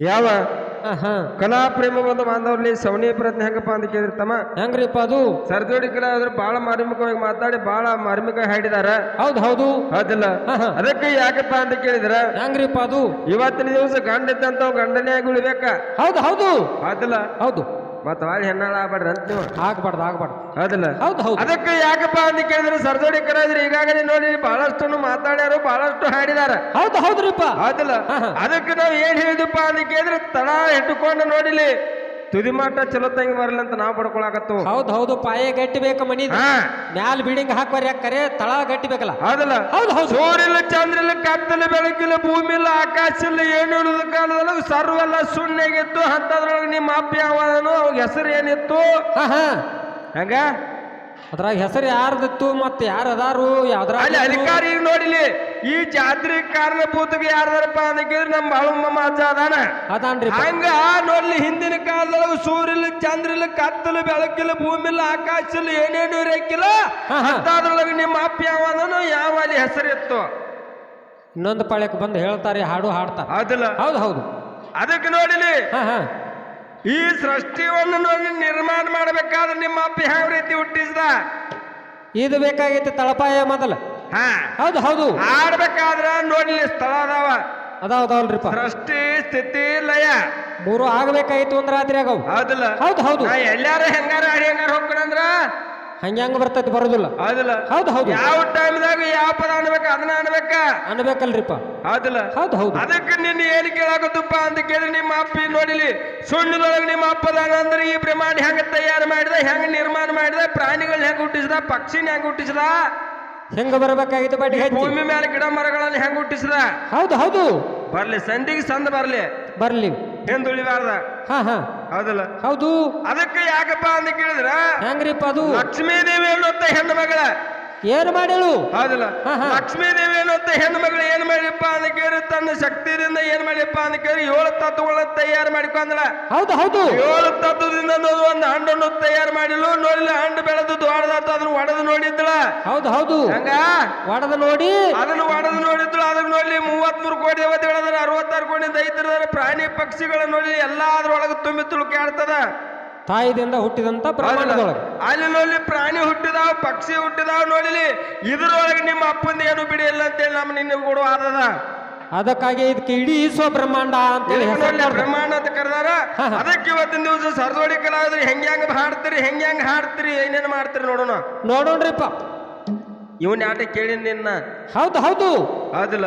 ಯಾವ? ಕಲಾ ಪ್ರೇಮ ಬಂದ ಬಾಂಧವರಲ್ಲಿ ಸವಣಿ ಹೆಂಗಪ್ಪ ಅಂತ ಕೇಳಿದ್ರೆ ತಮ್ಮ? ಹೆಂಗ್ರಿಪ್ಪ ಅದು? ಸರ್ದೋಡಿ ಕಲಾ ಆದ್ರೆ ಬಹಳ ಮಾರ್ಮಿಕವಾಗಿ ಮಾತಾಡಿ ಬಹಳ ಮಾರ್ಮಿಕ ಹಾಡಿದಾರ. ಹೌದು ಹೌದು. ಹೌದಿಲ್ಲ? ಹಾ. ಅದಕ್ಕೆ ಯಾಕಪ್ಪ ಅಂತ ಕೇಳಿದ್ರ? ಹೆಂಗ್ರಿಪ್ಪ ಅದು? ಇವತ್ತಿನ ದಿವಸ ಗಂಡ ಇದ್ದಂತ ಗಂಡನೇ ಆಗಿ ಉಳಿಬೇಕ ಹೌದು ಹೌದು. ಹೌದಿಲ್ಲ? ಹೌದು. ಮತ್ತ ವಾಳಿ ಹೆಣ್ಣಾಳ ಆಗ್ಬೇಡ್ರಿ ಅಂತ ನೀವು. ಹಾಕ್ಬಾರ್ದು ಆಗ್ಬಾರ್ದು. ಹೌದಿಲ್ಲ? ಹೌದು ಹೌದು. ಅದಕ್ಕೆ ಯಾಕಪ್ಪ ಅಂತ ಕೇಳಿದ್ರೆ ಸರ್ಜೋಡಿ ಕರಾದ್ರೆ ಈಗಾಗಲೇ ನೋಡಿ ಬಹಳಷ್ಟು ಮಾತಾಡ್ಯಾರು ಬಹಳಷ್ಟು ಹಾಡಿದಾರ. ಹೌದು ಹೌದ್ರಿಪ್ಪ. ಹೌದಿಲ್ಲ. ಅದಕ್ಕೆ ನಾವು ಏನ್ ಹೇಳಿದಪ್ಪ ಅಂತ ಕೇಳಿದ್ರೆ ತಡ ಇಟ್ಟುಕೊಂಡು ನೋಡಿಲಿ. ತುದಿ ಮಾಟ ಚಲೋ ತಂಗಿ ಬರಲ್ಲ ಅಂತ ನಾವು ಪಡ್ಕೊಳಕತ್ತು. ಹೌದು ಹೌದು ಪಾಯ ಗಟ್ಟಿ ಬೇಕ ಮನಿ ಹಾ. ಮ್ಯಾಲ ಬಿಲ್ಡಿಂಗ್ ಹಾಕೋರಿ ಯಾಕರೆ ತಳ ಗಟ್ಟಿ ಬೇಕಲ್ಲ. ಹೌದಲ್ಲ? ಹೌದು ಹೌದು. ಸೂರ್ಯಲ್ಲ ಚಂದ್ರಲ್ಲ ಕತ್ತಲ ಬೆಳಕಿಲ್ಲ ಭೂಮಿ ಇಲ್ಲ ಆಕಾಶ ಇಲ್ಲ ಏನು ಇಲ್ಲದ ಕಾಲದೊಳಗೆ ಸರ್ವೆಲ್ಲ ಸುಣ್ಣಗಿತ್ತು ಅಂತದ್ರೊಳಗೆ ನಿಮ್ಮ ಅಪ್ಪ ಯಾವನು ಅವಾಗ ಹೆಸರು ಏನಿತ್ತು? ಹಾ ಹಾ. ಹಂಗ? ಅದ್ರಾಗ ಹೆಸರು ಯಾರ್ದಿತ್ತು ಮತ್ತೆ ಯಾರು ಅದಾರು ಯಾವ್ದ್ರ ಅಲ್ಲಿ ಅಧಿಕಾರಿ ನೋಡಿಲಿ ಈ ಜಾತ್ರೆ ಕಾರಣಭೂತಗೆ ಯಾರ್ದಾರಪ್ಪ ಅಂತ ಕೇಳಿದ್ರೆ ನಮ್ಮ ಬಾಳುಮ್ಮ ಅಜ್ಜ ಅದಾನ. ಅದಾನ್ರಿ ಹಂಗ ನೋಡ್ಲಿ ಹಿಂದಿನ ಕಾಲದೊಳಗ ಸೂರ್ಯಲ್ ಚಂದ್ರಲ್ ಕತ್ತಲು ಬೆಳಕಿಲ್ಲ ಭೂಮಿ ಇಲ್ಲ ಆಕಾಶ ಇಲ್ಲ ಏನೇನು ಇರಕ್ಕಿಲ್ಲ. ಅಂತದ್ರೊಳಗೆ ನಿಮ್ಮ ಅಪ್ಪ ಯಾವನೋ ಯಾವ ಅಲ್ಲಿ ಹೆಸರಿತ್ತು ಇನ್ನೊಂದು ಪಾಳ್ಯಕ್ಕೆ ಬಂದು ಹೇಳ್ತಾರೆ ಹಾಡು ಹಾಡ್ತಾರೆ. ಅದಿಲ್ಲ ಹೌದು ಹೌದು. ಅದಕ್ಕೆ ನೋಡಿಲಿ ಹಾ ಹಾ. ಈ ಸೃಷ್ಟಿಯನ್ನು ನೋಡಿ ನಿರ್ಮಾಣ ಮಾಡಬೇಕಾದ್ರೆ ನಿಮ್ಮ ಅಪ್ಪ ಯಾವ ರೀತಿ ಹುಟ್ಟಿಸಿದ? ಇದು ಬೇಕಾಗಿತ್ತು ತಳಪಾಯ ಮೊದಲ. ಹಾ. ಹೌದು ಹೌದು. ಆಡ್ಬೇಕಾದ್ರ ನೋಡ್ಲಿ ಸ್ಥಳ ಅದಾವ. ಅದಾವ ಅದಾವಲ್ರಿಪ್ಪ ಸೃಷ್ಟಿ ಸ್ಥಿತಿ ಲಯ. ಮೂರು ಆಗ್ಬೇಕಾಯ್ತು ಒಂದ್ ರಾತ್ರಿ ಆಗವು ಹೌದಲ್ಲ? ಹೌದು ಹೌದು. ಎಲ್ಲಾರು ಹೆಂಗಾರ ಅಡಿ ಹೆಂಗಾರ ಹೋಗ್ಕಣಂದ್ರ ಹಂಗ ಹೆಂಗ ಬರ್ತೈತಿ ಬರೋದಿಲ್ಲ. ಹೌದಿಲ್ಲ. ಹೌದು ಹೌದು. ಯಾವ ಟೈಮ್ದಾಗ ಯಾವ ಪದ ಅನ್ಬೇಕ ಅದನ್ನ ಅನ್ಬೇಕ? ಅನ್ಬೇಕಲ್ರಿಪ್ಪ. ಹೌದಿಲ್ಲ. ಹೌದು ಹೌದು. ಅದಕ್ಕೆ ನಿನ್ನ ಏನು ಕೇಳಾಕತ್ತಪ್ಪ ಅಂತ ಕೇಳಿ ನಿಮ್ಮ ಅಪ್ಪ ನೋಡಿಲಿ ಸುಣ್ಣದೊಳಗೆ ನಿಮ್ಮ ಅಪ್ಪದಾನ ಅಂದ್ರೆ ಈ ಬ್ರಹ್ಮಾಂಡ ಹೆಂಗ ತಯಾರು ಮಾಡಿದ ಹೆಂಗ ನಿರ್ಮಾಣ ಮಾಡಿದ ಪ್ರಾಣಿಗಳನ್ನ ಹೆಂಗ ಹುಟ್ಟಿಸಿದ ಪಕ್ಷಿನ ಹೆಂಗ ಹುಟ್ಟಿಸಿದ? ಹೆಂಗ ಬರಬೇಕಾಗಿತ್ತು ಬಟ್ ಭೂಮಿ ಮೇಲೆ ಗಿಡ ಮರಗಳನ್ನ ಹೆಂಗ ಹುಟ್ಟಿಸಿದ? ಹೌದು ಹೌದು. ಬರ್ಲಿ ಸಂಧಿಗೆ ಸಂದ ಬರ್ಲಿ. ಬರ್ಲಿ. ಹಿಂದುಳಿಬಾರ್ದ ಹಾ ಹಾ. ಹೌದಲ್ಲ? ಹೌದು. ಅದಕ್ಕೆ ಯಾಕಪ್ಪ ಅಂತ ಕೇಳಿದ್ರ? ಹೆಂಗ್ರಿಪ್ಪ ಅದು? ಲಕ್ಷ್ಮೀ ದೇವಿ ಅನ್ನುವಂತ ಹೆಣ್ಣು ಮಗಳ ಏನು ಮಾಡೇಳು? ಹೌದಲ್ಲ. ಲಕ್ಷ್ಮೀ ದೇವಿ ಅನ್ನುವಂತ ಹೆಣ್ಣು ಮಗಳು ಏನ್ ಮಾಡಿಪ್ಪ ಅಂತ ಕೇಳಿ ತನ್ನ ಶಕ್ತಿಯಿಂದ ಏನ್ ಮಾಡಿಪ್ಪ ಅಂತ ಕೇಳಿ ಏಳು ತತ್ವಗಳ ತಯಾರು ಮಾಡಿಕೊಂಡ್ರ ಹೌದು ಹೌದು. ಏಳು ತತ್ವದಿಂದ ಒಂದು ಹಣ್ಣನ್ನು ತಯಾರು ಮಾಡಿಲು. ನೋಡಿಲ್ಲ ಹಣ್ಣು ಬೆಳೆದು ದೊಡ್ಡದಾತು ಅದನ್ನ ಒಡೆದು ನೋಡಿದ್ದಳ ಹೌದು ಹೌದು. ಹಂಗ? ಒಡೆದು ನೋಡಿ. ಅದನ್ನು ಒಡೆದು ನೋಡಿದ್ಳು ಅದನ್ನ ನೋಡ್ಲಿ ಮೂವತ್ಮೂರು ಕೋಟಿ ದೇವತೆಗಳದಾರ ಇದ್ರ ಪ್ರಾಣಿ ಪಕ್ಷಿಗಳ ನೋಡಿ ಎಲ್ಲಾ ಅದ್ರೊಳಗೆ ತುಂಬಿ ತುಳುಕಾಡ್ತದ ತಾಯಿದಿಂದ ಹುಟ್ಟಿದಂತ ಪ್ರಮಾಣದೊಳಗೆ ಅಲ್ಲಿ ನೋಡಿ ಪ್ರಾಣಿ ಹುಟ್ಟಿದಾವ ಪಕ್ಷಿ ಹುಟ್ಟಿದಾವ ನೋಡಿಲಿ. ಇದ್ರೊಳಗೆ ನಿಮ್ಮ ಅಪ್ಪಂದ ಏನು ಬಿಡಿ ಇಲ್ಲ ಅಂತೇಳಿ ನಮ್ಮ ನಿನ್ನ ಕೊಡುವ ಆದದ. ಅದಕ್ಕಾಗಿ ಇದಕ್ಕೆ ಇಡೀ ವಿಶ್ವ ಬ್ರಹ್ಮಾಂಡ ಮಾಡ್ತಾರೆ. ಬ್ರಹ್ಮಾಂಡ ಅಂತ ಕರೆದಾರ. ಅದಕ್ಕೆ ಇವತ್ತಿನ ದಿವಸ ಸರ್ದೋಡಿ ಕಲಾವಿದ್ರಿ ಹೆಂಗ್ ಹೆಂಗ್ ಹಾಡ್ತೀರಿ ಹೆಂಗ್ ಹೆಂಗ್ ಹಾಡ್ತೀರಿ ಏನೇನ್ ಮಾಡ್ತೀರಿ ನೋಡೋಣ. ನೋಡೋಣ್ರಿಪ್ಪ. ಇವನ್ ಆಟ ಕೇಳಿ ನಿನ್ನ? ಹೌದು ಹೌದು. ಹೌದಿಲ್ಲ.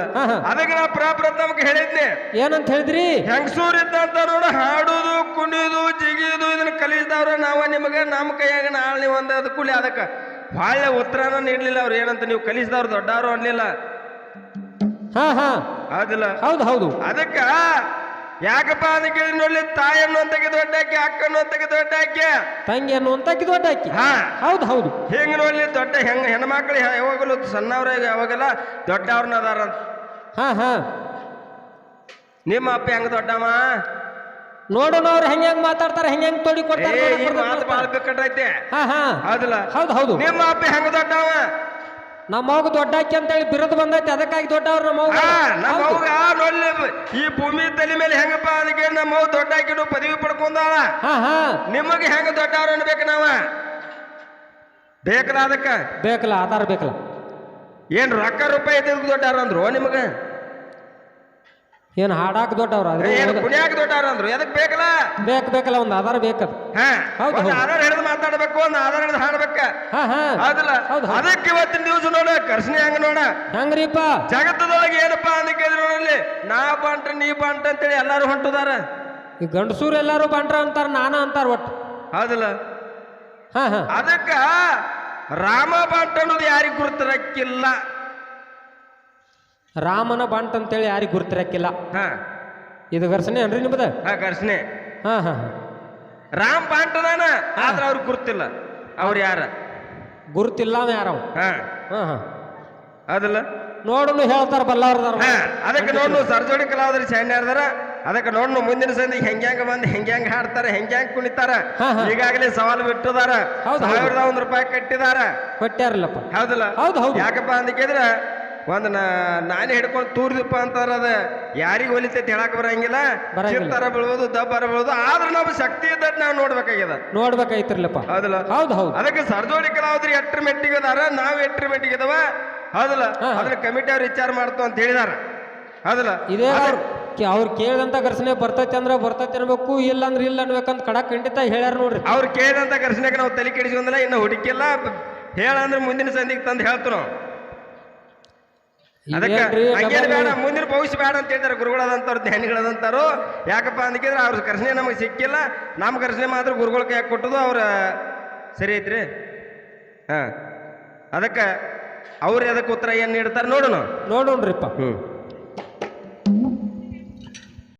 ಅದಕ್ಕೆ ನಾ ಪ್ರಾಪ್ರಥಮಕ್ಕೆ ಹೇಳಿದ್ದೆ ಏನಂತ ಹೇಳಿದ್ರಿ? ಹೆಂಗಸೂರ್ ಇದ್ದಂತ ನೋಡ ಹಾಡುದು ಕುಣಿದು ಜಿಗಿದು ಇದನ್ನ ಕಲಿಸಿದವ್ರ ನಾವ ನಿಮಗೆ ನಮ್ಮ ಕೈಯಾಗ ನಾಳೆ ನೀವು ಒಂದ್ ಅದ ಕೂಲಿ. ಅದಕ್ಕೆ ಭಾಳ ಉತ್ತರನ ನೀಡ್ಲಿಲ್ಲ ಅವ್ರು. ಏನಂತ ನೀವು ಕಲಿಸಿದವ್ರು ದೊಡ್ಡವರು ಅನ್ಲಿಲ್ಲ. ಹಾ ಹಾ. ಅದಿಲ್ಲ ಹೌದು ಹೌದು. ಅದಕ್ಕ ಯಾಕಪ್ಪ ಅಂತ ಕೇಳಿ ನೋಡ್ಲಿ ತಾಯನ್ನು ತೆಗೆದು ದೊಡ್ಡ ಹಾಕಿ ಅಕ್ಕ ತೆಗೆದು ದೊಡ್ಡ ಹಾಕಿ ತಂಗಿ ಅಂತ ದೊಡ್ಡ ಹಾಕಿ ಹಾ. ಹೌದು ಹೌದು. ಹೆಂಗ್ ನೋಡ್ಲಿ ದೊಡ್ಡ ಹೆಂಗ್ ಹೆಣ್ಮಕ್ಳು ಯಾವಾಗಲೂ ಸಣ್ಣವ್ರ ಯಾವಾಗೆಲ್ಲ ದೊಡ್ಡವ್ರನ್ನ ಅದಾರ ಹಾ ಹಾ. ನಿಮ್ಮ ಅಪ್ಪ ಹೆಂಗ ದೊಡ್ಡಮ್ಮ ನೋಡೋಣ ಅವ್ರು ಹೆಂಗ್ ಹೆಂಗ್ ಮಾತಾಡ್ತಾರೆ ಹೆಂಗ್ ಹೆಂಗ್ ತೋಡಿ ಕೊಡ್ತಾರೆ ಮಾತು. ಬಾಳ ಬಿಕ್ಕಟ್ಟೈತೆ ಹಾ ಹಾ. ಹೌದಲ್ಲ? ಹೌದು ಹೌದು. ನಿಮ್ಮ ಅಪ್ಪ ಹೆಂಗ ದೊಡ್ಡವ? ನಮ್ಮ ಮಗ ದೊಡ್ಡ ಅಕ್ಕಿ ಅಂತೇಳಿ ಬಿರದು ಬಂದೈತಿ ಅದಕ್ಕಾಗಿ ದೊಡ್ಡವ್ರು ನಮ್ಮವ್ವ ಹಾ ನಮ್ಮ ಹೌದು. ಅವ್ಗ ನೋಡ್ಲಿ ಈ ಭೂಮಿ ತಲೆ ಮೇಲೆ ಹೆಂಗಪ್ಪ ಅದಕ್ಕೆ ನಮ್ಮ ದೊಡ್ಡ ಹಾಕಿಡು ಪದವಿ ಪಡ್ಕೊಂಡ ಹಾ ಹಾ. ನಿಮಗೆ ಹೆಂಗ ದೊಡ್ಡವ್ರು ಅನ್ಬೇಕು ನಾವ? ಬೇಕಲ್ಲ ಅದಕ್ಕ? ಬೇಕಲ್ಲ ಆಧಾರ ಬೇಕಲ್ಲ. ಏನ್ ರೊಕ್ಕ ರೂಪಾಯಿ ಇದ್ದಿದ್ ದೊಡ್ಡವ್ರು ಅಂದ್ರು ನಿಮಗ? ಏನ್ ಹಾಡಾಕ್ ದೊಡ್ಡವ್ರ? ಏನ್ ಕುಣಿಯಾಕ ದೊಡ್ಡವ್ರ ಅಂದ್ರು? ಎದಕ್ ಬೇಕಲ್ಲ? ಬೇಕ್ ಬೇಕಲ್ಲ ಒಂದು ಆಧಾರ ಬೇಕದ ಹಾ ಹೌದು, ಒಂದ್ ಹೌದು. ಆಧಾರ ಹಿಡಿದು ಮಾತಾಡ್ಬೇಕು ಒಂದು ಆಧಾರ ಹಿಡಿದು ಹಾಡ್ಬೇಕ. ಹಾ ಹಾ. ಹೌದಲ್ಲ? ಹೌದು, ಹೌದು. ಅದಕ್ಕೆ ಇವತ್ತಿನ ದಿವಸ ನೋಡ ಕರ್ಸನಿ ಹಂಗ ನೋಡ. ಹೆಂಗ್ರಿಪ್ಪ? ಜಗತ್ತದೊಳಗೆ ಏನಪ್ಪ ಅಂತ ಕೇಳಿದ್ರು ನೋಡಲ್ಲಿ ನಾ ಬಂಟ ನೀ ಬಂಟ ಅಂತೇಳಿ ಎಲ್ಲಾರು ಹೊಂಟದಾರ. ಈ ಗಂಡಸೂರ್ ಎಲ್ಲಾರು ಬಂಟ್ರ ಅಂತಾರ ನಾನ ಅಂತಾರ ಒಟ್ಟು. ಹೌದಲ್ಲ? ಹಾ ಹಾ. ಅದಕ್ಕ ರಾಮ ಬಂಟ ಅನ್ನೋದು ಯಾರಿಗ್ ಗುರುತಿರಕ್ಕಿಲ್ಲ. ರಾಮನ ಬಂಟ್ ಅಂತೇಳಿ ಯಾರಿಗೆ ಗುರ್ತಿರಕ್ಕಿಲ್ಲ? ಹಾ. ಇದು ಘರ್ಷಣೆ ಅನ್ರಿ ನಿಮ್ದ? ಹಾ ಕರ್ಸನೆ ಹಾ ಹಾ ಹಾ. ರಾಮ್ ಬಾಂಟದಾನ ಆದ್ರೆ ಅವ್ರಿಗೆ ಗುರ್ತಿಲ್ಲ. ಅವ್ರು ಯಾರ? ಗುರುತಿಲ್ಲ ಅವ ಯಾರವ? ಹಾ. ಹಾ ಹಾ. ಹೌದಲ್ಲ ನೋಡೋನು ಹೇಳ್ತಾರ ಬಲ್ಲಾರ್ದಾರ ಹಾ ಅದಕ್ಕೆ ನೋಡು ಸರ್ಜೋಡಿ ಕಲಾವಿದ್ರು ಸೈನ್ಯ ಇರ್ದಾರ ಅದಕ್ಕೆ ನೋಡ್ನು ಮುಂದಿನ ಸಂದಿಗೆ ಹೆಂಗ್ ಬಂದು ಹಾಡ್ತಾರೆ ಹೆಂಗ್ಯಾಂಗ ಹಾಡ್ತಾರ ಹೆಂಗ್ ಹೆಂಗ್ ಕುಣಿತಾರ. ಹಾ, ಹಾ. ಈಗಾಗಲೇ ಸವಾಲು ಬಿಟ್ಟದಾರ. ಹೌದು, ಹೌದು. ಸಾವಿರದ ಒಂದ್ ರೂಪಾಯಿ ಕಟ್ಟಿದಾರ. ಕೊಟ್ಟಾರಲ್ಲಪ್ಪ ಹೌದಲ್ಲ? ಹೌದು, ಹೌದು. ಯಾಕಪ್ಪ ಅಂತ ಕೇಳಿದ್ರ ಒಂದ್ ನಾನೇ ಹಿಡ್ಕೊಂಡು ತೂರಿದಪ್ಪ ಅಂತಾರ ಅದ. ಯಾರಿಗ ಹೊಲಿತೈತಿ ಹೇಳಕ್ ಬರಂಗಿಲ್ಲ. ಚಿತ್ತಾರ ಬೀಳ್ಬೋದು ದಬ್ಬಾರ ಬೀಳ್ಬೋದು ಆದ್ರೆ ನಾವು ಶಕ್ತಿ ಇದ್ದ ನಾವು ನೋಡ್ಬೇಕಾಗ್ಯದ. ನೋಡ್ಬೇಕಾಯ್ತಿರ್ಲಪ್ಪ. ಹೌದಲ್ಲ? ಹೌದು ಹೌದು. ಅದಕ್ಕೆ ಸರ್ಜೋಡಿ ಕಲಾವಿದ್ರು ಎಟ್ರ ಮೆಟ್ಟಿಗೆ ಅದಾರ ನಾವು ಎಟ್ರ ಮೆಟ್ಟಿಗೆ ಅದಾವ. ಹೌದಲ್ಲ? ಅದ್ರ ಅದನ್ನ ಕಮಿಟಿ ಅವ್ರು ವಿಚಾರ ಮಾಡ್ತು ಅಂತ ಹೇಳಿದಾರ. ಹೌದಲ್ಲ? ಇದೇ ಅವ್ರು ಅವ್ರು ಕೇಳಿದಂತ ಘರ್ಷಣೆ ಬರ್ತೈತಿ ಅಂದ್ರೆ ಬರ್ತೈತಿ ಅನ್ಬೇಕು ಇಲ್ಲ ಅಂದ್ರೆ ಇಲ್ಲ ಅನ್ಬೇಕಂತ ಕಡ ಖಂಡಿತ ಹೇಳ್ಯಾರ ನೋಡ್ರಿ. ಅವ್ರು ಕೇಳಿದಂತ ಘರ್ಷಣೆಗೆ ನಾವು ತಲೆ ಕೆಡಿಸ್ಕೊಂಡಲ್ಲ ಇನ್ನು ಹುಡುಕಿಲ್ಲ. ಹೇಳಂದ್ರೆ ಮುಂದಿನ ಸಂಧಿಗೆ ತಂದು ಹೇಳ್ತು ನಾವು ಅದಕ್ಕೆ ಬೇಡ ಮುಂದಿನ ಭವಿಷ್ಯ ಬೇಡ ಅಂತ ಹೇಳ್ತಾರೆ ಗುರುಗಳಾದಂಥವ್ರು ಅದಂತಾರು ಯಾಕಪ್ಪ ಅಂದಿದ್ರೆ ಅವ್ರ ಕರ್ಷಣೆ ನಮಗೆ ಸಿಕ್ಕಿಲ್ಲ. ನಮ್ಮ ಕರ್ಷಣೆ ಮಾತ್ರ ಗುರುಗಳ ಕೈ ಕೊಟ್ಟದು ಅವ್ರ ಸರಿ ಐತ್ರಿ? ಹಾಂ. ಅದಕ್ಕೆ ಅವ್ರು ಅದಕ್ಕೆ ಉತ್ತರ ಏನು ನೀಡ್ತಾರೆ ನೋಡೋಣ. ನೋಡೋಣ್ರಿಪ್ಪ. ಹ್ಞೂ